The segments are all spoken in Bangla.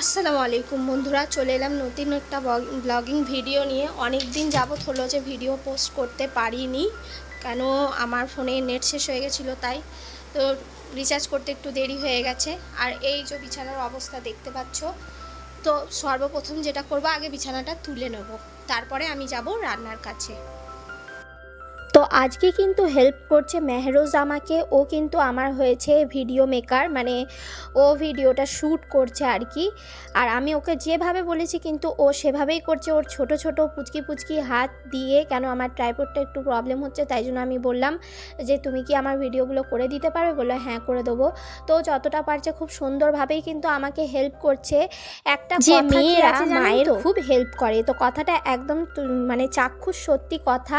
আসসালামু আলাইকুম বন্ধুরা, চলে এলাম নতুন একটা ব্লগিং ভিডিও নিয়ে। অনেক দিন যাবৎ হলো যে ভিডিও পোস্ট করতে পারিনি, কেন আমার ফোনে নেট শেষ হয়ে গেছিল তাই। তো রিচার্জ করতে একটু দেরি হয়ে গেছে। আর এই যে বিছানার অবস্থা দেখতে পাচ্ছ, তো সর্বপ্রথম যেটা করব, আগে বিছানাটা তুলে নেব। তারপরে আমি যাব রান্নার কাছে। তো আজকে কিন্তু হেল্প করছে মেহরোজ আমাকে। ও কিন্তু আমার হয়েছে ভিডিও মেকার মানে ও ভিডিওটা শ্যুট করছে আর কি। আর আমি ওকে যেভাবে বলেছি কিন্তু ও সেভাবেই করছে। ওর ছোট ছোট পুচকি পুচকি হাত দিয়ে কেন আমার ট্রাইপডটা একটু প্রবলেম হচ্ছে তাই জন্য আমি বললাম যে তুমি কি আমার ভিডিওগুলো করে দিতে পারবে বলল হ্যাঁ করে দেবো। তো যতটা পারছে খুব সুন্দরভাবেই কিন্তু আমাকে হেল্প করছে। একটা যে মেয়েরা মায়ের খুব হেল্প করে। তো কথাটা একদম মানে চাক্ষুষ সত্যি কথা।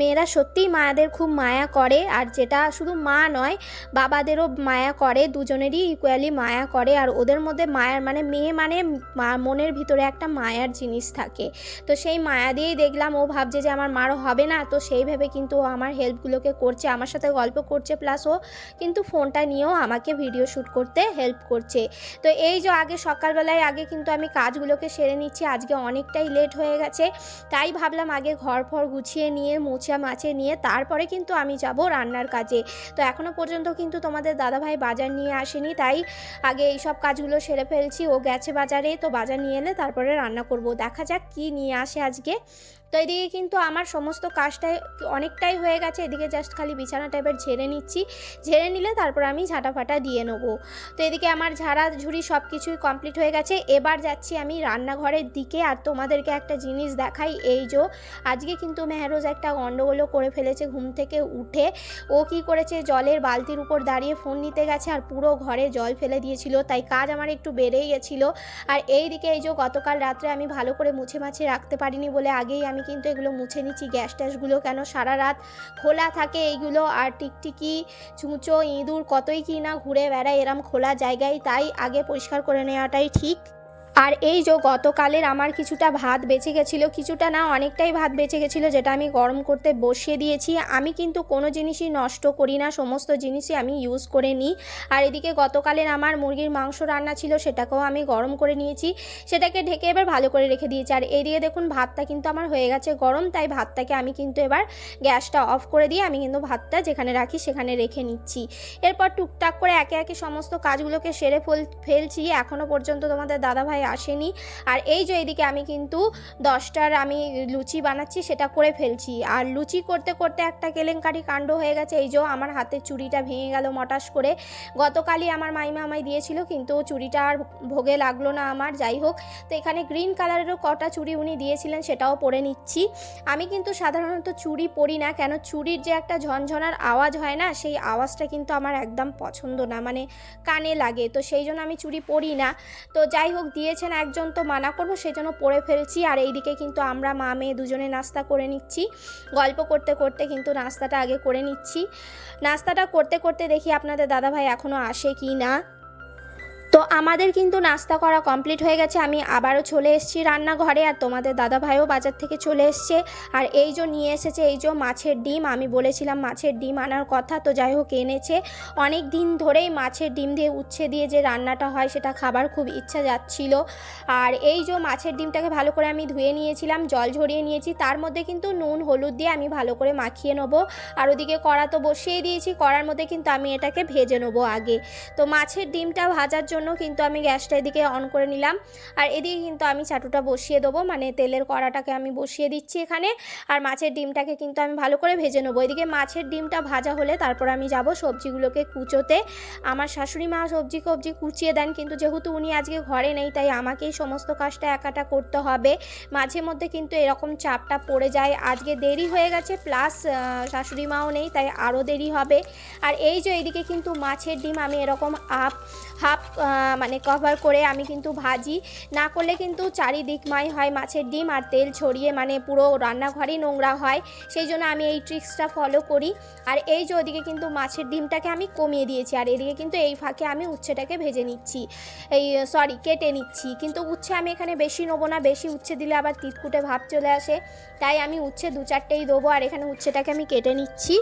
মেয়েরা সত্যিই মায়াদের খুব মায়া করে, আর যেটা শুধু মা নয়, বাবাদেরও মায়া করে, দুজনেরই ইকুয়ালি মায়া করে, আর ওদের মধ্যে মায়ার মানে মেয়ে মানে মনের ভিতরে একটা মায়ার জিনিস থাকে। তো সেই মায়া দিয়েই দেখলাম, ও ভাবছে যে আমার মারও হবে না, তো সেই ভেবে কিন্তু ও আমার হেল্পগুলোকে করছে, আমার সাথে গল্প করছে প্লাস ও কিন্তু ফোনটা নিয়েও আমাকে ভিডিও শ্যুট করতে হেল্প করছে। তো এই যে আগে সকালবেলায় আগে কিন্তু আমি কাজগুলোকে সেরে নিচ্ছি, আজকে অনেকটাই লেট হয়ে গেছে, তাই ভাবলাম আগে ঘর ফর গুছিয়ে নিয়ে মোছা মাছে নিয়ে তারপরে কিন্তু আমি যাব রান্নার কাজে। তো এখনও পর্যন্ত কিন্তু তোমাদের দাদাভাই বাজার নিয়ে আসেনি, তাই আগে এই সব কাজগুলো সেরে ফেলছি। ও গেছে বাজারে, তো বাজার নিয়ে এলে তারপরে রান্না করব। দেখা যাক কি নিয়ে আসে আজকে। তো এদিকে কিন্তু আমার সমস্ত কাজটাই অনেকটাই হয়ে গেছে। এদিকে জাস্ট খালি বিছানাটা এবার ঝেড়ে নিচ্ছি। ঝেড়ে নিলে তারপর আমি ঝাঁটা ফাটা দিয়ে নেব। তো এদিকে আমার ঝাড়া ঝুড়ি সব কিছুই কমপ্লিট হয়ে গেছে। এবার যাচ্ছি আমি রান্নাঘরের দিকে। আর তোমাদেরকে একটা জিনিস দেখাই। এই যে, আজকে কিন্তু মেহরোজ একটা গণ্ডগোলও করে ফেলেছে ঘুম থেকে উঠে। ও কি করেছে? জলের বালতির উপর দাঁড়িয়ে ফোন নিতে গেছে আর পুরো ঘরে জল ফেলে দিয়েছিল। তাই কাজ আমার একটু বেড়েই গেছিল। আর এই দিকে এই যে গতকাল রাত্রে আমি ভালো করে মুছে মাছে রাখতে পারিনি বলে আগেই আমি কিন্তু এগুলো মুছে নিচ্ছি। গ্যাস ট্যাসগুলো কেন সারা রাত খোলা থাকে এইগুলো? আর টিকটিকি, চুঁচো, ইঁদুর কতই কি না ঘুরে বেড়ায়, এরম খোলা জায়গায়। তাই আগে পরিষ্কার করে নেওয়াটাই ঠিক। আর এই যে গতকালের আমার কিছুটা ভাত বেঁচে গেছিল, কিছুটা না অনেকটাই ভাত বেঁচে গেছিল, যেটা আমি গরম করতে বসিয়ে দিয়েছি। আমি কিন্তু কোনো জিনিসই নষ্ট করি না, সমস্ত জিনিসই আমি ইউজ করে নিই। আর এদিকে গতকালের আমার মুরগির মাংস রান্না ছিল, সেটাকেও আমি গরম করে নিয়েছি। সেটাকে ঢেকে এবার ভালো করে রেখে দিয়েছি। আর এইদিকে দেখুন, ভাতটা কিন্তু আমার হয়ে গেছে গরম, তাই ভাতটাকে আমি কিন্তু এবার গ্যাসটা অফ করে দিয়ে আমি কিন্তু ভাতটা যেখানে রাখি সেখানে রেখে নিচ্ছি। এরপর টুকটাক করে একে একে সমস্ত কাজগুলোকে সেরে ফেল, ফেলছি। এখনও পর্যন্ত তোমাদের দাদাভাই আসেনি। আর এই যে এদিকে আমি কিন্তু দশটার আমি লুচি বানাচ্ছি, সেটা করে ফেলছি। আর লুচি করতে করতে একটা কেলেঙ্কারি কাণ্ড হয়ে গেছে। এই যে আমার হাতের চুড়িটা ভেঙে গেল মটাস করে। গতকালই আমার মাইমা আমায় দিয়েছিল, কিন্তু চুড়িটা আর ভোগে লাগল না আমার। যাই হোক, তো এখানে গ্রিন কালারেরও কটা চুড়ি উনি দিয়েছিলেন, সেটাও পরে নিচ্ছি। আমি কিন্তু সাধারণত চুড়ি পরি না, কেন চুড়ির যে একটা ঝনঝনার আওয়াজ হয় না, সেই আওয়াজটা কিন্তু আমার একদম পছন্দ না মানে কানে লাগে। তো সেই জন্য আমি চুড়ি পরি না। তো যাই হোক দিয়েছেন, একজন তো মানা করব সেই জন্য পড়ে ফেলছি। আর এইদিকে কিন্তু আমরা মা, মেয়ে দুজনে নাস্তা করে নিচ্ছি। গল্প করতে করতে কিন্তু নাস্তাটা আগে করে নিচ্ছি। নাস্তাটা করতে করতে দেখি আপনাদের দাদাভাই এখনও আসে কি না। তো আমাদের কিন্তু নাস্তা করা কমপ্লিট হয়ে গেছে। আমি আবারও চলে এসেছি রান্নাঘরে আর তোমাদের দাদা ভাইও বাজার থেকে চলে এসছে। আর এই যে নিয়ে এসেছে, এই যে মাছের ডিম, আমি বলেছিলাম মাছের ডিম আনার কথা, তো যাই হোক এনেছে। অনেক দিন ধরেই মাছের ডিম দিয়ে উচ্ছে দিয়ে যে রান্নাটা হয়, সেটা খাবার খুব ইচ্ছা যাচ্ছিল। আর এই যে মাছের ডিমটাকে ভালো করে আমি ধুয়ে নিয়েছিলাম, জল ঝরিয়ে নিয়েছি। তার মধ্যে কিন্তু নুন, হলুদ দিয়ে আমি ভালো করে মাখিয়ে নেব। আর ওদিকে কড়া তো বসিয়ে দিয়েছি, কড়ার মধ্যে কিন্তু আমি এটাকে ভেজে নেব আগে। তো মাছের ডিমটা ভাজার জন্য কিন্তু আমি গ্যাসটা এদিকে অন করে নিলাম। আর এদিকে কিন্তু আমি চাটুটা বসিয়ে দেবো মানে তেলের কড়াটাকে আমি বসিয়ে দিচ্ছি এখানে। আর মাছের ডিমটাকে কিন্তু আমি ভালো করে ভেজে নেব। এদিকে মাছের ডিমটা ভাজা হলে তারপর আমি যাব সবজিগুলোকে কুচোতে। আমার শাশুড়ি মা সবজি কবজি কুচিয়ে দেন, কিন্তু যেহেতু উনি আজকে ঘরে নেই, তাই আমাকেই সমস্ত কাজটা একাটা করতে হবে। মাঝে মধ্যে কিন্তু এরকম চাপটা পড়ে যায়। আজকে দেরি হয়ে গেছে, প্লাস শাশুড়ি মাও নেই, তাই আরও দেরি হবে। আর এই যে এইদিকে কিন্তু মাছের ডিম আমি এরকম আপ হাফ মানে কভার করে আমি কিন্তু ভাজি। না করলে কিন্তু চারিদিকময় হয়, মাছের ডিম আর তেল ছড়িয়ে মানে পুরো রান্নাঘরই নোংরা হয়। সেই জন্য আমি এই ট্রিক্সটা ফলো করি। আর এই যে ওদিকে কিন্তু মাছের ডিমটাকে আমি কমিয়ে দিয়েছি, আর এদিকে কিন্তু এই ফাঁকে আমি উচ্ছেটাকে ভেজে নিচ্ছি। এই সরি কেটে নিচ্ছি। কিন্তু উচ্ছে আমি এখানে বেশি নেব না, বেশি উচ্ছে দিলে আবার তিতকুটে ভাব চলে আসে। তাই আমি উচ্ছে দু চারটেই দেবো, আর এখানে উচ্ছেটাকে আমি কেটে নিচ্ছি।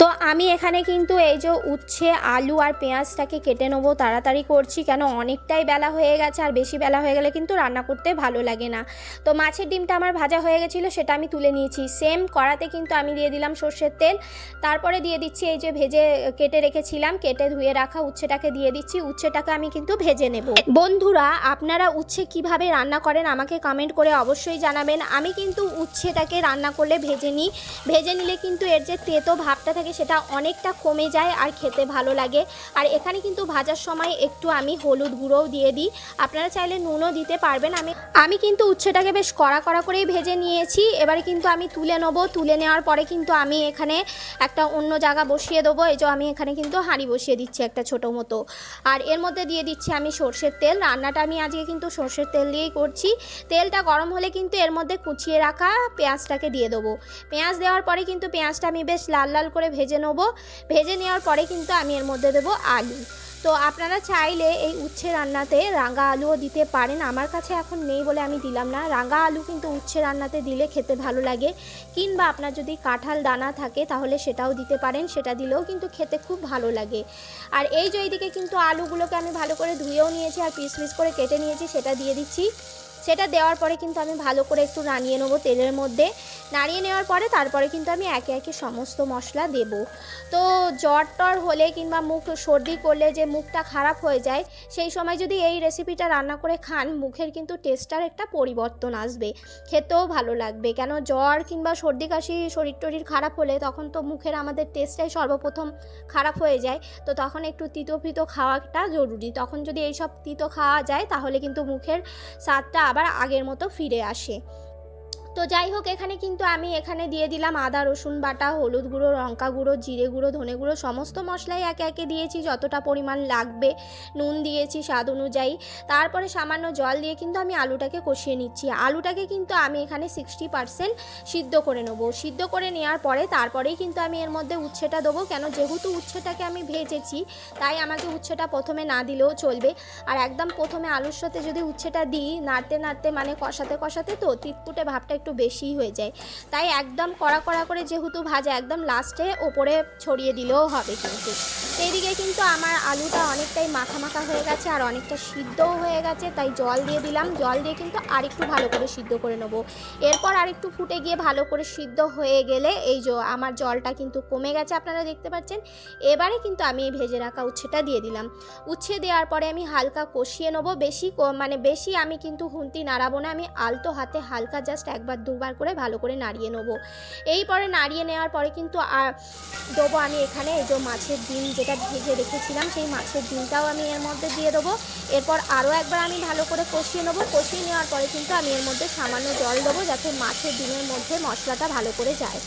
তো আমি এখানে কিন্তু এই যে উচ্ছে, আলু আর পেঁয়াজটাকে কেটে নেব, তাড়াতাড়ি করছি। কেন? অনেকটাই বেলা হয়ে গেছে, আর বেশি বেলা হয়ে গেলে কিন্তু রান্না করতে ভালো লাগে না। তো মাছের ডিমটা আমার ভাজা হয়ে গেছিল, সেটা আমি তুলে নিয়েছি। সেম কড়াতে কিন্তু আমি দিয়ে দিলাম সর্ষের তেল। তারপরে দিয়ে দিচ্ছি এই যে ভেজে, কেটে রেখেছিলাম, কেটে ধুয়ে রাখা উচ্ছেটাকে দিয়ে দিচ্ছি। উচ্ছেটাকে আমি কিন্তু ভেজে নেব। বন্ধুরা, আপনারা উচ্ছে কীভাবে রান্না করেন আমাকে কমেন্ট করে অবশ্যই জানাবেন। আমি কিন্তু উচ্ছেটাকে রান্না করলে ভেজে নিই। ভেজে নিলে কিন্তু এর যে তেতো ভাবটা থাকে সেটা অনেকটা কমে যায় আর খেতে ভালো লাগে। আর এখানে কিন্তু ভাজার সময় একটু আমি হলুদ গুঁড়োও দিয়ে দিই। আপনারা চাইলে নুনও দিতে পারবেন। আমি আমি কিন্তু উচ্ছেটাকে বেশ কড়া কড়া করেই ভেজে নিয়েছি। এবারে কিন্তু আমি তুলে নেব। তুলে নেওয়ার পরে কিন্তু আমি এখানে একটা অন্য জায়গা বসিয়ে দেবো। এই যে আমি এখানে কিন্তু হাঁড়ি বসিয়ে দিচ্ছি একটা ছোটো মতো। আর এর মধ্যে দিয়ে দিচ্ছি আমি সর্ষের তেল। রান্নাটা আমি আজকে কিন্তু সর্ষের তেল দিয়েই করছি। তেলটা গরম হলে কিন্তু এর মধ্যে কুচিয়ে রাখা পেঁয়াজটাকে দিয়ে দেবো। পেঁয়াজ দেওয়ার পরে কিন্তু পেঁয়াজটা আমি বেশ লাল লাল করে ভেজে নেব। ভেজে নেওয়ার পরে কিন্তু আমি এর মধ্যে দেবো আলু। তো আপনারা চাইলে এই উচ্ছে রান্নাতে রাঙা আলুও দিতে পারেন। আমার কাছে এখন নেই বলে আমি দিলাম না। রাঙা আলু কিন্তু উচ্ছে রান্নাতে দিলে খেতে ভালো লাগে। কিংবা আপনার যদি কাঁঠাল দানা থাকে তাহলে সেটাও দিতে পারেন। সেটা দিলেও কিন্তু খেতে খুব ভালো লাগে। আর এই যে এইদিকে কিন্তু আলুগুলোকে আমি ভালো করে ধুয়েও নিয়েছি আর পিস পিস করে কেটে নিয়েছি, সেটা দিয়ে দিচ্ছি। সেটা দেওয়ার পরে কিন্তু আমি ভালো করে একটু নাড়িয়ে নেব তেলের মধ্যে। নাড়িয়ে নেওয়ার পরে তারপরে কিন্তু আমি একে একে সমস্ত মশলা দেব। তো জ্বর টর হলে কিংবা মুখ সর্দি করলে যে মুখটা খারাপ হয়ে যায়, সেই সময় যদি এই রেসিপিটা রান্না করে খান, মুখের কিন্তু টেস্টার একটা পরিবর্তন আসবে। খেতেও ভালো লাগবে। কেন জ্বর কিংবা সর্দি কাশি শরীর টরির খারাপ হলে তখন তো মুখের আমাদের টেস্টটাই সর্বপ্রথম খারাপ হয়ে যায়। তো তখন একটু তিতো ফিতো খাওয়াটা জরুরি। তখন যদি এইসব তিতো খাওয়া যায়, তাহলে কিন্তু মুখের স্বাদটা আবার আগের মতো ফিরে আসে। তো যাই হোক, এখানে কিন্তু আমি এখানে দিয়ে দিলাম আদা, রসুন বাটা, হলুদ গুঁড়ো, লঙ্কা গুঁড়ো, জিরে গুঁড়ো, ধনে গুঁড়ো, সমস্ত মশলাই একে একে দিয়েছি, যতটা পরিমাণ লাগবে। নুন দিয়েছি স্বাদ অনুযায়ী। তারপরে সামান্য জল দিয়ে কিন্তু আমি আলুটাকে কষিয়ে নিচ্ছি। আলুটাকে কিন্তু আমি এখানে সিক্সটি পারসেন্ট সিদ্ধ করে নেব। সিদ্ধ করে নেওয়ার পরে তারপরেই কিন্তু আমি এর মধ্যে উচ্ছেটা দেবো। কেন? যেহেতু উচ্ছেটাকে আমি ভেজেছি, তাই আমাকে উচ্ছেটা প্রথমে না দিলেও চলবে। আর একদম প্রথমে আলুর সাথে যদি উচ্ছেটা দিই, নাড়তে নাড়তে মানে কষাতে কষাতে তো তিতকুটে ভাবটা একটু বেশিই হয়ে যায়। তাই একদম কড়া কড়া করে যেহেতু ভাজা, একদম লাস্টে ওপরে ছড়িয়ে দিলেও হবে কিন্তু। এইদিকে কিন্তু আমার আলুটা অনেকটাই মাখা মাখা হয়ে গেছে আর অনেকটা সিদ্ধও হয়ে গেছে, তাই জল দিয়ে দিলাম। জল দিয়ে কিন্তু আরেকটু ভালো করে সিদ্ধ করে নেব। এরপর আরেকটু ফুটে গিয়ে ভালো করে সিদ্ধ হয়ে গেলে এই যে আমার জলটা কিন্তু কমে গেছে, আপনারা দেখতে পাচ্ছেন। এবারে কিন্তু আমি এই ভেজে রাখা উচ্ছেটা দিয়ে দিলাম। উচ্ছে দেওয়ার পরে আমি হালকা কষিয়ে নেব। বেশি মানে বেশি আমি কিন্তু হুন্তি নাড়াবো না, আমি আলতো হাতে হালকা জাস্ট একবার দুবার করে ভালো করে নাড়িয়ে নেব। এই পরে নাড়িয়ে নেওয়ার পরে কিন্তু আর দেবো আমি এখানে এই যে মাছের ডিম যেটা ভেজে রেখেছিলাম, সেই মাছের ডিমটাও আমি এর মধ্যে দিয়ে দেবো। এরপর আরও একবার আমি ভালো করে কষিয়ে নেব। কষিয়ে নেওয়ার পরে কিন্তু আমি এর মধ্যে সামান্য জল দেবো যাতে মাছের ডিমের মধ্যে মশলাটা ভালো করে যায়।